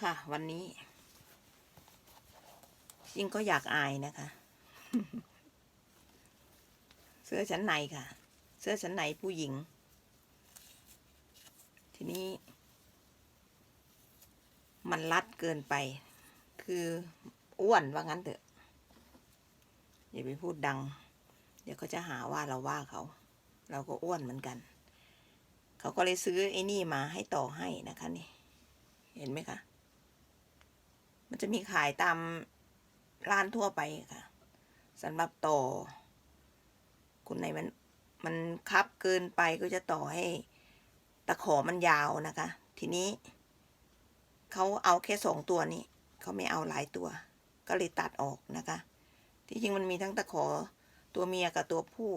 ค่ะ วันนี้จริงก็อยากอายนะคะ เสื้อชั้นในค่ะ เสื้อชั้นในผู้หญิง ทีนี้ มันรัดเกินไป คืออ้วนว่างั้นเถอะ อย่าไปพูดดัง เดี๋ยวเขาจะหาว่าเราว่าเขา เราก็อ้วนเหมือนกัน เขาก็เลยซื้อไอ้นี่มาให้ต่อให้นะคะนี่เห็นไหมคะ มันจะมีขายตามร้านทั่วไปค่ะสำหรับต่อ คุณไหนมันมันคับเกินไปก็จะต่อให้ตะขอมันยาวนะคะ ทีนี้เขาเอาแค่สองตัวนี้เขาไม่เอาหลายตัว ก็เลยตัดออกนะคะ ที่จริงมันมีทั้งตะขอตัวเมียกับตัวผู้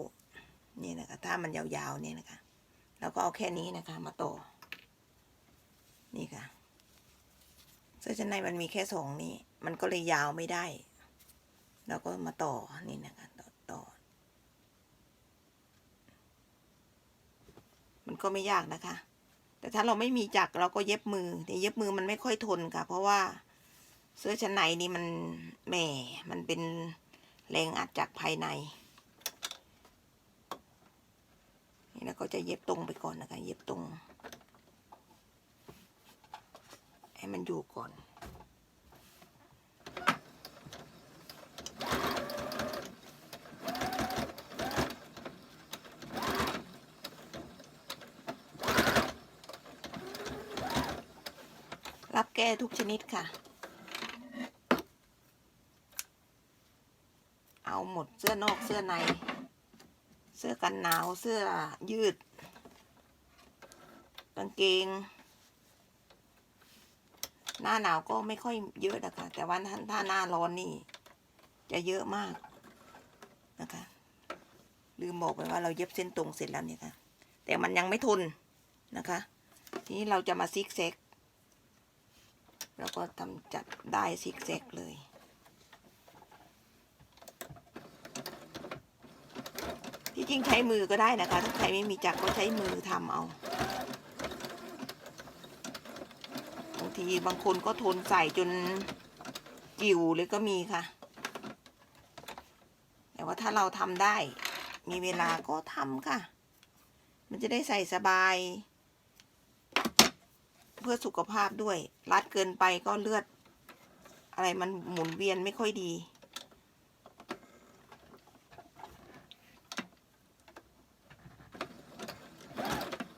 นี่นะคะ ถ้ามันยาวๆเนี่ยนะคะ แล้วก็เอาแค่นี้นะคะ มาต่อ นี่ค่ะ สื้อชั้นในมันมีแค่สองนี้ มันก็เลยยาวไม่ได้ เราก็มาต่อนี่นะคะต่อต่อ มันก็ไม่ยากนะคะ แต่ถ้าเราไม่มีจักรเราก็เย็บมือแต่เย็บมือมันไม่ค่อยทนค่ะ เพราะว่าเสื้อชั้นในนี่มันแหม่มันเป็นแรงอัดจากภายใน นี่แล้วก็จะเย็บตรงไปก่อนนะคะ เย็บตรง ให้มันอยู่ก่อน รับแก้ทุกชนิดค่ะ เอาหมดเสื้อนอกเสื้อใน เสื้อกันหนาวเสื้อยืดกางเกง หน้าหนาวก็ไม่ค่อยเยอะนะคะ แต่ว่าถ้าถ้าหน้าร้อนนี่ จะเยอะมากนะคะลืมบอกไปว่าเราเย็บเส้นตรงเสร็จแล้วเนี่ยค่ะ แต่มันยังไม่ทนนะคะ ทีนี้เราจะมาซิกแซกเราก็ทำจัดได้ซิกแซกเลยที่จริงใช้มือก็ได้นะคะ ถ้าใครไม่มีจักรก็ใช้มือทำเอา บางทีบางคนก็ทนใส่จนกิ่วเลยก็มีค่ะ แต่ว่าถ้าเราทำได้ มีเวลาก็ทำค่ะ มันจะได้ใส่สบาย เพื่อสุขภาพด้วย รัดเกินไปก็เลือด อะไรมันหมุนเวียนไม่ค่อยดี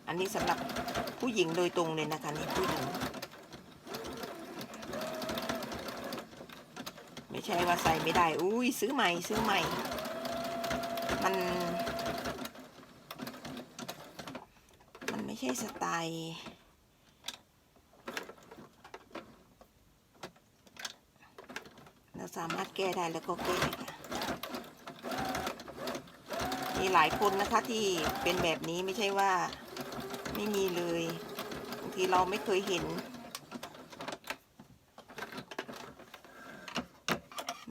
อันนี้สำหรับผู้หญิงโดยตรงเลยนะคะนี่ผู้หญิง ไม่ใช่ว่าใส่ไม่ได้ อุ้ยซื้อใหม่ซื้อใหม่ มัน มันไม่ใช่สไตล์เราสามารถแก้ได้แล้วก็แก้ค่ะมีหลายคนนะคะที่เป็นแบบนี้ไม่ใช่ว่าไม่มีเลยบางทีเราไม่เคยเห็น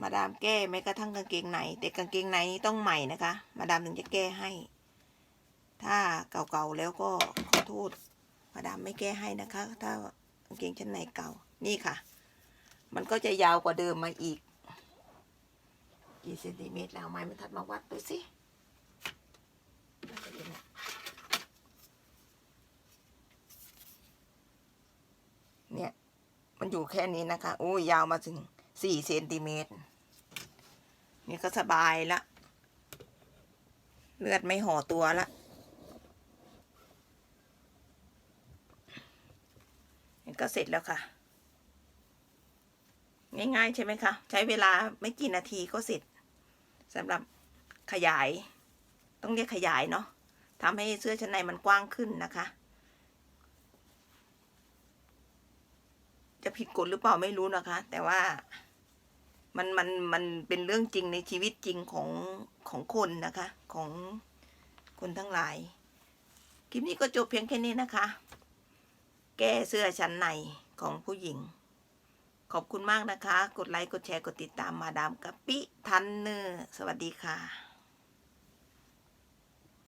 มาดามแก้แม้กระทั่งกางเกงในแต่กางเกงในนี่ต้องใหม่นะคะ มาดามถึงจะแก้ให้ ถ้าเก่าๆแล้วก็ขอโทษมาดามไม่แก้ให้นะคะ ถ้ากางเกงชั้นในเก่านี่ค่ะ มันก็จะยาวกว่าเดิมมาอีกกี่เซนติเมตรแล้วไม้บรรทัดมาวัดดูสิเนี่ย มันอยู่แค่นี้นะคะ โอ้ยยาวมาถึง สี่เซนติเมตร นี่ก็สบายละ เลือดไม่ห่อตัวละ นี่ก็เสร็จแล้วค่ะ ง่ายๆใช่ไหมคะ ใช้เวลาไม่กี่นาทีก็เสร็จสำหรับขยาย ต้องเรียกขยายเนาะทำให้เสื้อชั้นในมันกว้างขึ้นนะคะ จะผิดกฎหรือเปล่าไม่รู้นะคะ แต่ว่า มันมันมันเป็นเรื่องจริงในชีวิตจริงของของคนนะคะ ของคนทั้งหลาย คลิปนี้ก็จบเพียงแค่นี้นะคะ แก้เสื้อชั้นในของผู้หญิง ขอบคุณมากนะคะ กดไลค์ กดแชร์ กดติดตามมาดามกะปิทันเนอร์ สวัสดีค่ะ